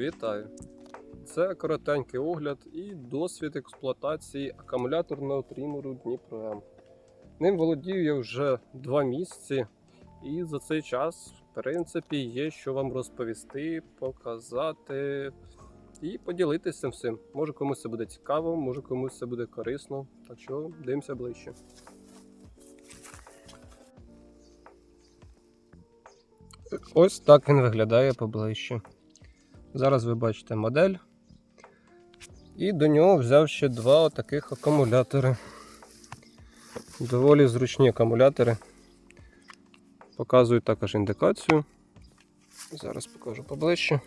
Вітаю! Це коротенький огляд і досвід експлуатації акумуляторного тримеру Дніпро М. Ним володію я вже два місяці, і за цей час, в принципі, є що вам розповісти, показати і поділитися всім. Може комусь це буде цікаво, може комусь це буде корисно. Так що дивимося ближче. Ось так він виглядає поближче. Зараз ви бачите модель. І до нього взяв ще два таких акумулятори. Доволі зручні акумулятори. Показую також індикацію. Зараз покажу поближче.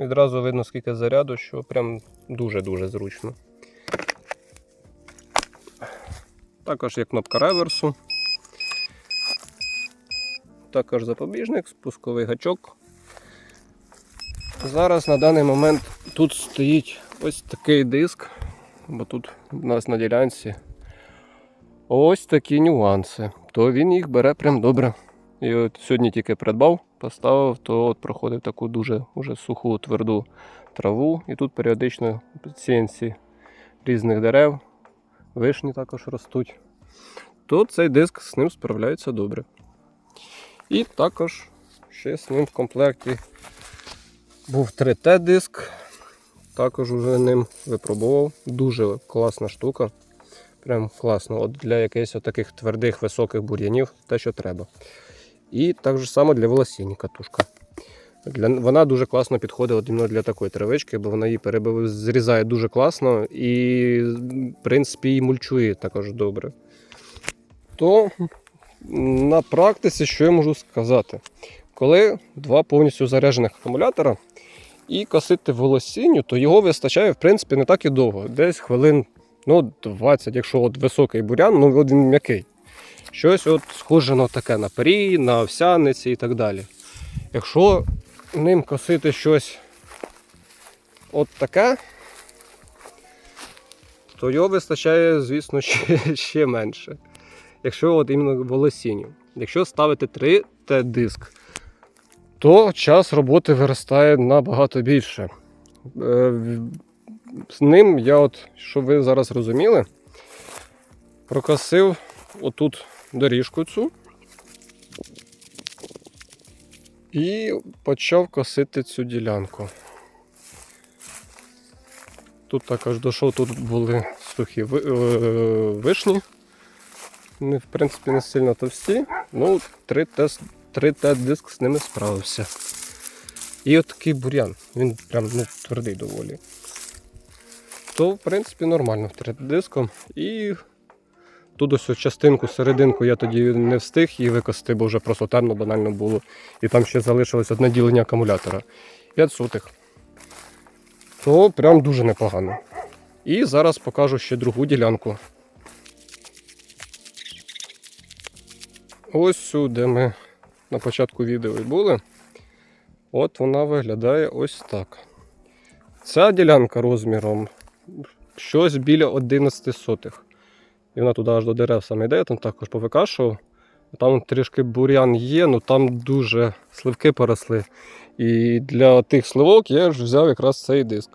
Відразу видно, скільки заряду, що прям дуже-дуже зручно. Також є кнопка реверсу. Також запобіжник, спусковий гачок. Зараз на даний момент тут стоїть ось такий диск, бо тут у нас на ділянці ось такі нюанси. То він їх бере прям добре. І от сьогодні тільки придбав, поставив, то от проходив таку дуже уже суху тверду траву. І тут періодично сінці різних дерев, вишні також ростуть. То цей диск з ним справляється добре. І також ще з ним в комплекті був 3T диск. Також уже ним випробував. Дуже класна штука. Прям класно. От для якихось таких твердих високих бур'янів те, що треба. І так же само для волосінь катушка. Для, вона дуже класно іменно для такої травички, бо вона її перебив, зрізає дуже класно і, в принципі, і мульчує також добре. То на практиці, що я можу сказати? Коли два повністю заряджених акумулятора і косити волосінню, то його вистачає в принципі не так і довго. Десь хвилин ну, 20, якщо от високий бурян, ну він м'який. Щось от схоже на таке на пері, на овсяниці і так далі. Якщо ним косити щось от таке, то його вистачає, звісно, ще, ще менше якщо от іменно волосінню. Якщо ставити 3Т диск, то час роботи виростає набагато більше. Е, З ним я, от, щоб ви зараз розуміли, прокосив отут доріжку цю і почав косити цю ділянку. Тут також дійшов, тут були сухі е, вишні в принципі, не сильно товсті. Ну, 3Т, 3Т диск з ними справився. І от такий бур'ян. Він прям ну, твердий доволі. То, в принципі, нормально 3Т диском. І тут ось частинку, серединку я тоді не встиг її викосити, бо вже просто темно банально було. І там ще залишилось одне ділення акумулятора. 5 сотих. То прям дуже непогано. І зараз покажу ще другу ділянку. Ось сюди ми на початку відео і були. От вона виглядає ось так. Ця ділянка розміром щось біля 11 сотих. І вона туди аж до дерев саме йде, я там також повикашував. Там трішки бур'ян є, але там дуже сливки поросли. І для тих сливок я ж взяв якраз цей диск.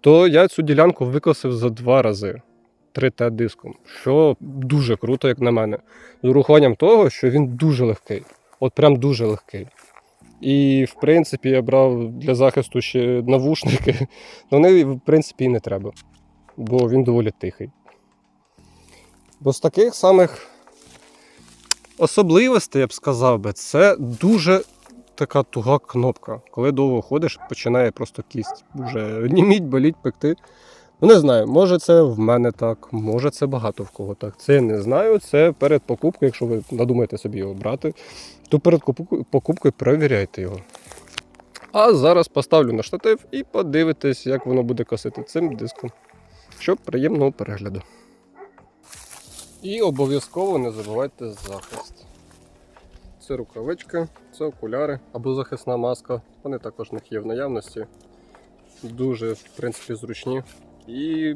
То я цю ділянку викосив за два рази. 3Т диском, що дуже круто, як на мене. З урахуванням того, що він дуже легкий. От прям дуже легкий. І в принципі я брав для захисту ще навушники. Вони, в принципі, і не треба, бо він доволі тихий. Бо з таких самих особливостей, я б сказав би, це дуже така туга кнопка. Коли довго ходиш, починає просто кість. Вже німіть, боліть, пекти. Не знаю, може це в мене так, може це багато в кого так. Це я не знаю. Це перед покупкою, якщо ви надумаєте собі його брати, то перед покупкою перевіряйте його. А зараз поставлю на штатив і подивитесь, як воно буде косити цим диском. Щоб приємного перегляду. І обов'язково не забувайте захист. Це рукавички, це окуляри або захисна маска. Вони також в них є в наявності. Дуже, в принципі, зручні. І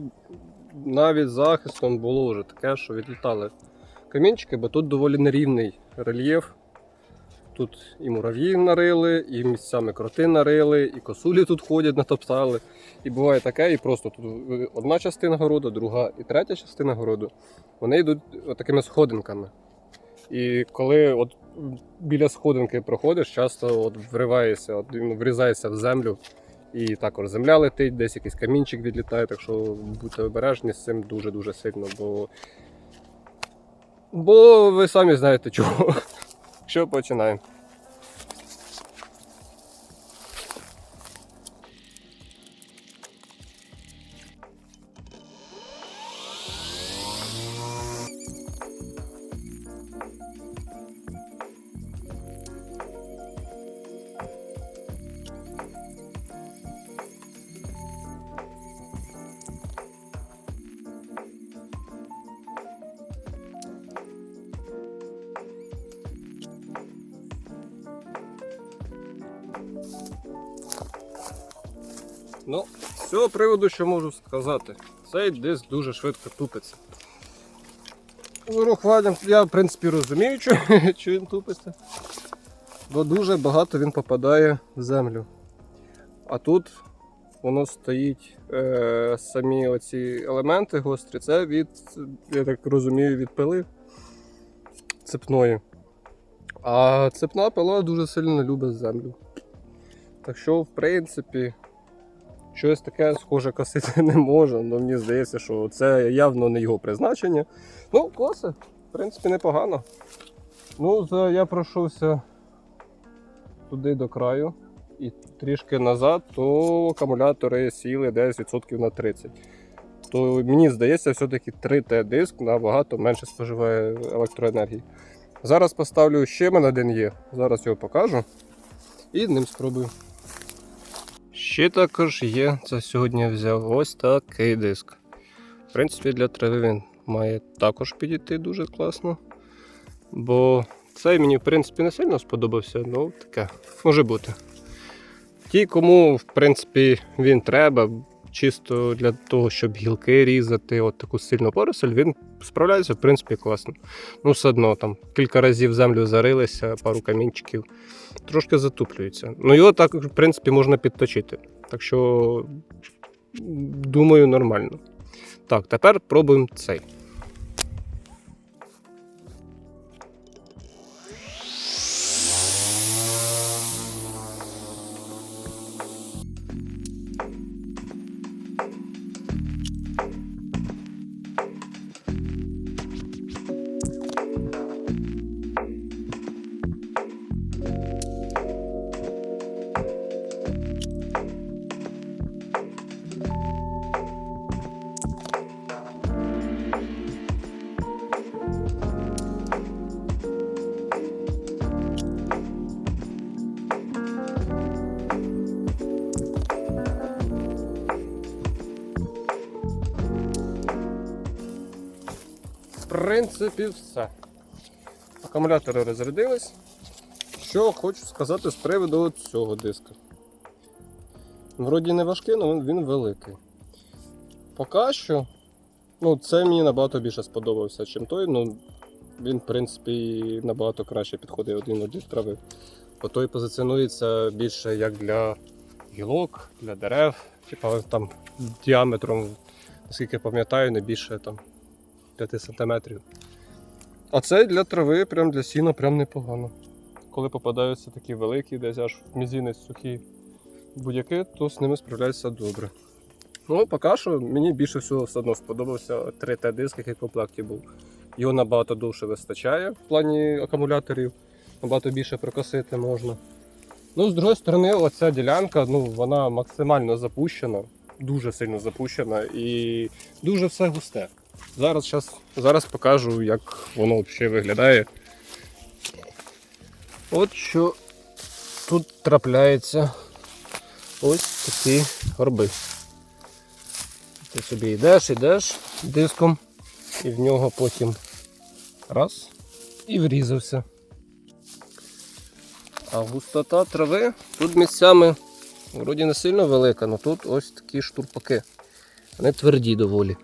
навіть захистом було вже таке, що відлітали камінчики, бо тут доволі нерівний рельєф. тут і мурав'їв нарили, і місцями кроти нарили, і косулі тут ходять, натоптали. І буває таке, і просто тут одна частина городу, друга і третя частина городу. Вони йдуть такими сходинками. І коли от біля сходинки проходиш, часто от вриваєшся, він врізається в землю. І також земля летить, десь якийсь камінчик відлітає, так що будьте обережні з цим дуже-дуже сильно, бо. Бо ви самі знаєте чого. Що починаємо. Ну, з цього приводу, що можу сказати, цей диск дуже швидко тупиться. Урухвадям, я в принципі розумію, що, що він тупиться. Бо дуже багато він попадає в землю. А тут воно стоїть е, самі оці елементи гострі, це від, я так розумію, від пили цепної. А цепна пила дуже сильно любить землю. Так що, в принципі, щось таке схоже косити не може. але мені здається, що це явно не його призначення. Ну, коси, в принципі, непогано. Ну, я пройшовся туди до краю і трішки назад, то акумулятори сіли десь відсотків на 30. То мені здається, все-таки 3Т-диск набагато менше споживає електроенергії. Зараз поставлю ще мене один є. Зараз його покажу і ним спробую. Ще також є, це сьогодні взяв ось такий диск. В принципі, для трави він має також підійти дуже класно. Бо цей мені, в принципі, не сильно сподобався, ну таке може бути. Ті, кому, в принципі, він треба, чисто для того, щоб гілки різати, от таку сильну поросль, він справляється, в принципі, класно. Ну, все одно там кілька разів землю зарилися, пару камінчиків, трошки затуплюється. Ну, його так, в принципі, можна підточити. Так що, думаю, нормально. Так, тепер пробуємо цей. Принципі, все. Акумулятори розрядились. Що хочу сказати з приводу цього диска. Вроді не важкий, але він- великий. Поки що, ну, це мені набагато більше сподобався, ніж той. Ну, він, в принципі, набагато краще підходить один один трави. Бо той позиціонується більше як для гілок, для дерев, типа там діаметром, наскільки пам'ятаю, не більше там 5 см. А це для трави, прям для сіна, прям непогано. Коли попадаються такі великі, десь аж в мізинець сухі будь-яки, то з ними справляється добре. Ну, поки що мені більше всього все одно сподобався 3Т-диск, який в комплекті був. Його набагато довше вистачає в плані акумуляторів, набагато більше прокосити можна. Ну, з другої сторони, оця ділянка, ну, вона максимально запущена, дуже сильно запущена і дуже все густе. Зараз, щас, зараз покажу, як воно взагалі виглядає. От що тут трапляється ось такі горби. Ти собі йдеш, йдеш диском, і в нього потім раз і врізався. А густота трави тут місцями вроді не сильно велика, але тут ось такі штурпаки. Вони тверді доволі.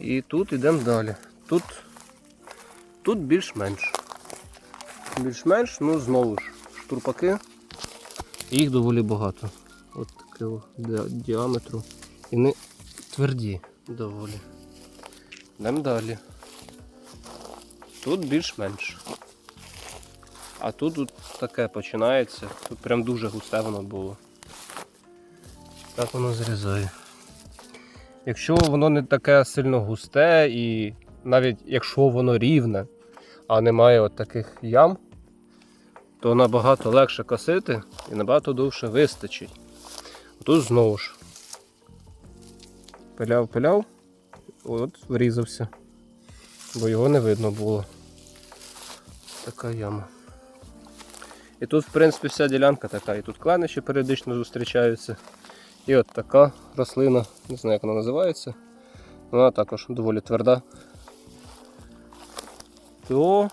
І тут йдемо далі. Тут, тут більш-менш. більш-менш, ну знову ж, штурпаки. Їх доволі багато. От такого ді- діаметру. І вони тверді доволі. Йдемо далі. Тут більш-менш. А тут от таке починається. Тут прям дуже густе воно було. Так воно зрізає. Якщо воно не таке сильно густе, і навіть якщо воно рівне, а немає от таких ям, то набагато легше косити і набагато довше вистачить. Тут знову ж. Пиляв, пиляв, от врізався. Бо його не видно було. Така яма. І тут, в принципі, вся ділянка така. І тут клени ще періодично зустрічаються. І от така рослина, не знаю, як вона називається. Вона також доволі тверда. То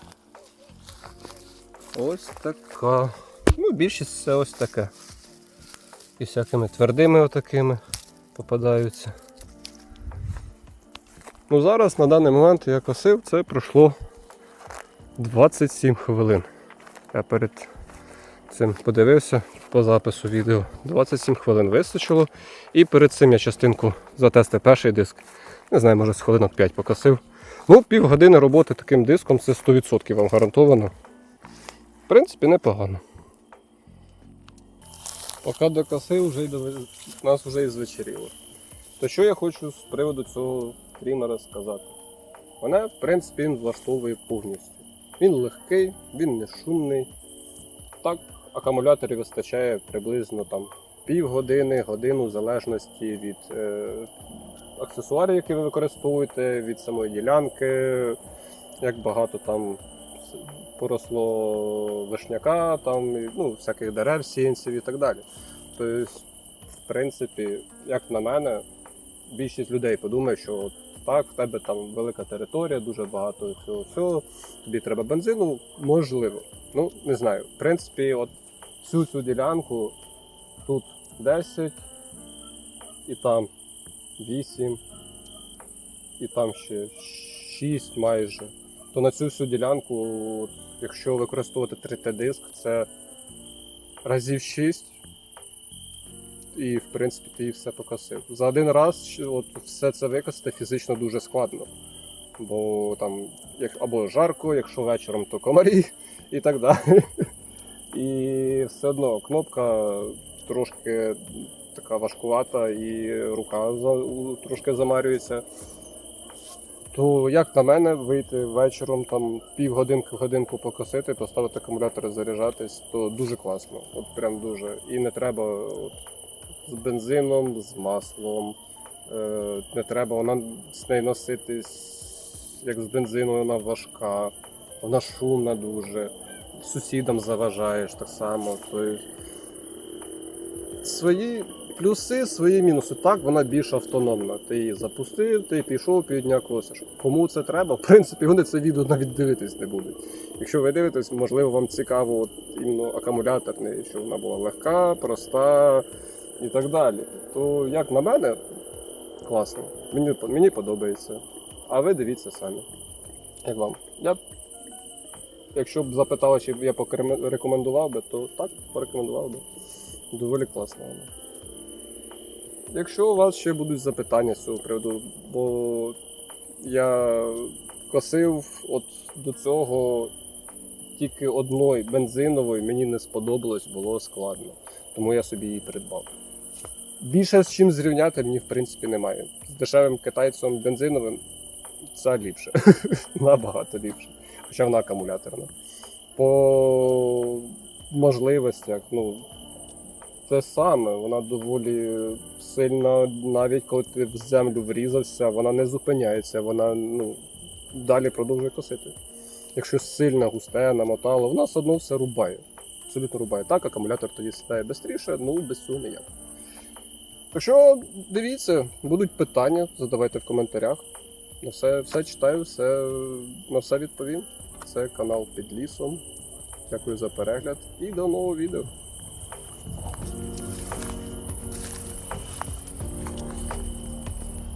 ось така. Ну, більшість це ось таке. І всякими твердими отакими попадаються. Ну зараз на даний момент я косив, це пройшло 27 хвилин. Я перед цим подивився по запису відео. 27 хвилин вистачило. І перед цим я частинку затестив перший диск. Не знаю, може з хвилинок 5 покосив. Ну, півгодини роботи таким диском це 100% вам гарантовано. В принципі, непогано. Поки докосив, вже й до... нас вже і звечеріло. То що я хочу з приводу цього трімера сказати? Мене, в принципі, він влаштовує повністю. Він легкий, він не шумний. Так, акумуляторів вистачає приблизно там півгодини, годину, в залежності від е, аксесуарів, які ви використовуєте, від самої ділянки, як багато там поросло вишняка, там, ну, всяких дерев, сіянців і так далі. Тобто, в принципі, як на мене, більшість людей подумає, що так, в тебе там велика територія, дуже багато цього всього, тобі треба бензину, можливо. Ну, не знаю. В принципі, от всю цю ділянку тут 10 і там 8, і там ще 6 майже. То на цю всю ділянку, от, якщо використовувати 3T-диск, це разів 6. І, в принципі, ти її все покосив. За один раз от, все це викосити фізично дуже складно. Бо там як, або жарко, якщо вечором, то комарі і так далі. І все одно кнопка трошки така важкувата і рука трошки замарюється. То як на мене, вийти вечором там півгодинки годинку покосити, поставити акумулятор заряджатись, то дуже класно. От прям дуже. І не треба от, з бензином, з маслом. Е, не треба вона з нею носитись, як з бензином, вона важка, вона шумна дуже. Сусідам заважаєш так само. Тобто, свої плюси, свої мінуси. Так, вона більш автономна. Ти її запустив, ти пішов півдня косиш. Кому це треба, в принципі, вони це відео навіть дивитись не будуть. Якщо ви дивитесь, можливо, вам цікаво от, іменно акумуляторний, що вона була легка, проста і так далі. То, як на мене, класно. Мені, мені подобається. А ви дивіться самі. Як вам? Я якщо б запитали, чи б я порекомендував би, то так, порекомендував би. Доволі класно. Якщо у вас ще будуть запитання з цього приводу, бо я косив от до цього тільки одної бензинової, мені не сподобалось, було складно. Тому я собі її придбав. Більше з чим зрівняти мені в принципі немає. З дешевим китайцем бензиновим це ліпше. Набагато ліпше. Хоча вона акумуляторна. По можливостях, ну, те саме, вона доволі сильна, навіть коли ти в землю врізався, вона не зупиняється, вона ну, далі продовжує косити. Якщо сильно густе, намотало, вона все одно все рубає. Абсолютно рубає. Так, акумулятор тоді сідає швидше, ну без цього ніяк. Так що дивіться, будуть питання, задавайте в коментарях. На все, все читаю, все, на все відповім. Це канал під лісом. Дякую за перегляд і до нового відео.